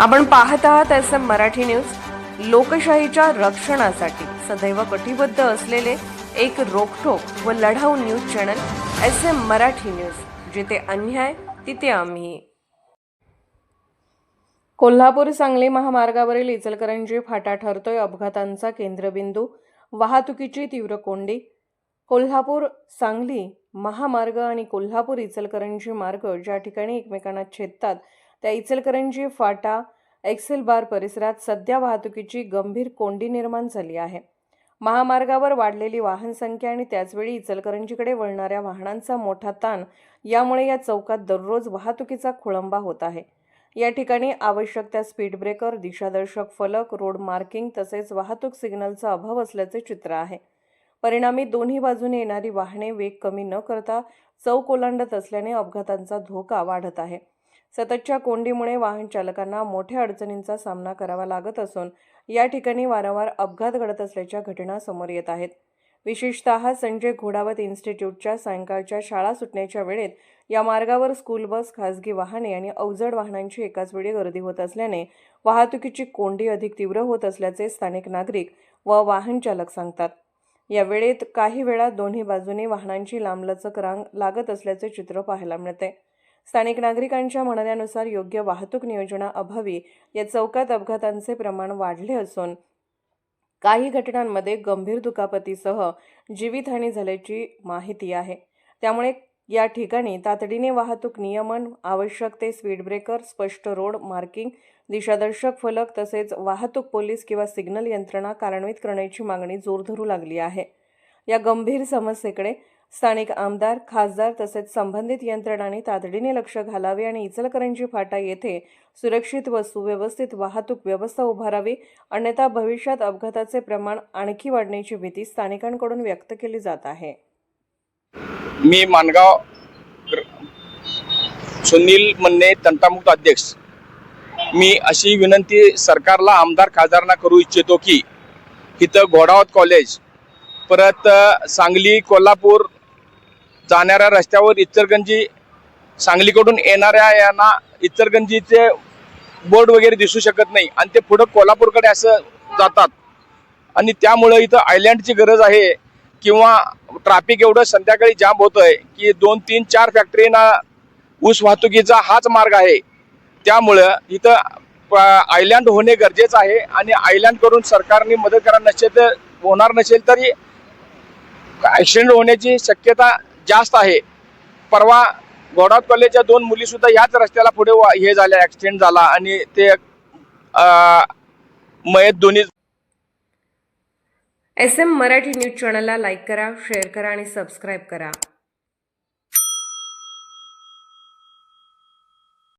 आपण पाहत आहात एस एम मराठी न्यूज. लोकशाहीच्या रक्षणासाठी सदैव कटिबद्ध असलेले एक रोखोक व लढाऊ news channel S M Marathi news. जिथे अन्याय तिथे आम्ही. कोल्हापूर सांगली महामार्गावरील इचलकरंजी फाटा ठरतोय अपघातांचा केंद्रबिंदू. वाहतुकीची तीव्र कोंडी. कोल्हापूर सांगली महामार्ग आणि कोल्हापूर इचलकरंजी मार्ग ज्या ठिकाणी एकमेकांना छेदतात त्या इचलकरंजी फाटा एक्सेल बार परिसरात सध्या वाहतुकीची गंभीर कोंडी निर्माण झाली आहे. महामार्गावर वाढलेली वाहन संख्या आणि त्याचवेळी इचलकरंजीकडे वळणाऱ्या वाहनांचा मोठा ताण यामुळे या चौकात दररोज वाहतुकीचा खोळंबा होत आहे. या ठिकाणी आवश्यक त्या स्पीड ब्रेकर दिशादर्शक फलक रोड मार्किंग तसेच वाहतूक सिग्नलचा अभाव असल्याचे चित्र आहे. परिणामी दोन्ही बाजूने येणारी वाहने वेग कमी न करता चौक ओलांडत असल्याने अपघातांचा धोका वाढत आहे. सततच्या कोंडीमुळे वाहन चालकांना मोठ्या अडचणींचा सामना करावा लागत असून या ठिकाणी वारंवार अपघात घडत असल्याच्या घटना समोर येत आहेत. विशेषतः संजय घोडावत इन्स्टिट्यूटच्या सायंकाळच्या शाळा सुटण्याच्या वेळेत या मार्गावर स्कूल बस खासगी वाहने आणि अवजड वाहनांची एकाच वेळी गर्दी होत असल्याने वाहतुकीची कोंडी अधिक तीव्र होत असल्याचे स्थानिक नागरिक व वाहन चालक सांगतात. या वेळेत काही वेळा दोन्ही बाजूने वाहनांची लांबलचक रांग लागत असल्याचे चित्र पाहायला मिळते. स्थानिक नागरिकांच्या म्हणण्यानुसार योग्य वाहतूक नियोजनाअभावी या चौकात अपघातांचे प्रमाण वाढले असून काही घटनांमध्ये गंभीर दुखापतीसह जीवितहानी झाल्याची माहिती आहे. त्यामुळे या ठिकाणी तातडीने वाहतूक नियमन आवश्यक ते स्पीड ब्रेकर स्पष्ट रोड मार्किंग दिशादर्शक फलक तसेच वाहतूक पोलीस किंवा सिग्नल यंत्रणा कार्यान्वित करण्याची मागणी जोर धरू लागली आहे. या गंभीर समस्येकडे स्थानिक आमदार खासदार तसेच संबंधित यंत्रणांनी तातडीने लक्ष घालावे आणि इचलकरंजी फाटा येथे सुरक्षित व सुव्यवस्थित वाहतूक व्यवस्था उभारावी अन्यथा भविष्यात अपघाताचे प्रमाण आणखी वाढण्याची भीती स्थानिकांकडून व्यक्त केली जात आहे. मी मानगाव सुनील मन्ने तंटामुक्त अध्यक्ष. मी अशी विनंती सरकारला आमदार खासदारांना करू इच्छितो की इथं घोडावत कॉलेज परत सांगली कोल्हापूर जाणाऱ्या रस्त्यावर इचलगंजी सांगलीकडून येणाऱ्या यांना इचलगंजीचे बोर्ड वगैरे दिसू शकत नाही. आणि ते पुढं कोल्हापूरकडे असं जातात. आणि त्यामुळं इथं आयलँडची गरज आहे किंवा ट्रॅफिक एवढं संध्याकाळी जाम होतंय की दोन तीन चार फॅक्टरीना ऊस वाहतुकीचा हाच मार्ग आहे. त्यामुळं इथं प- आयलँड होणे गरजेचं आहे आणि आयलँड करून सरकारने मदत करा नसेल तर होणार नसेल तरी ॲक्सिडेंट होण्याची शक्यता जास्त आहे. परवा गोडावत कॉलेजच्या दोन मुलीसुद्धा याच रस्त्याला पुढे हे झाल्या ॲक्सिडेंट झाला आणि ते मयत दोन्ही एस एम मराठी न्यूज चॅनलला लाईक करा शेअर करा आणि सबस्क्राईब करा.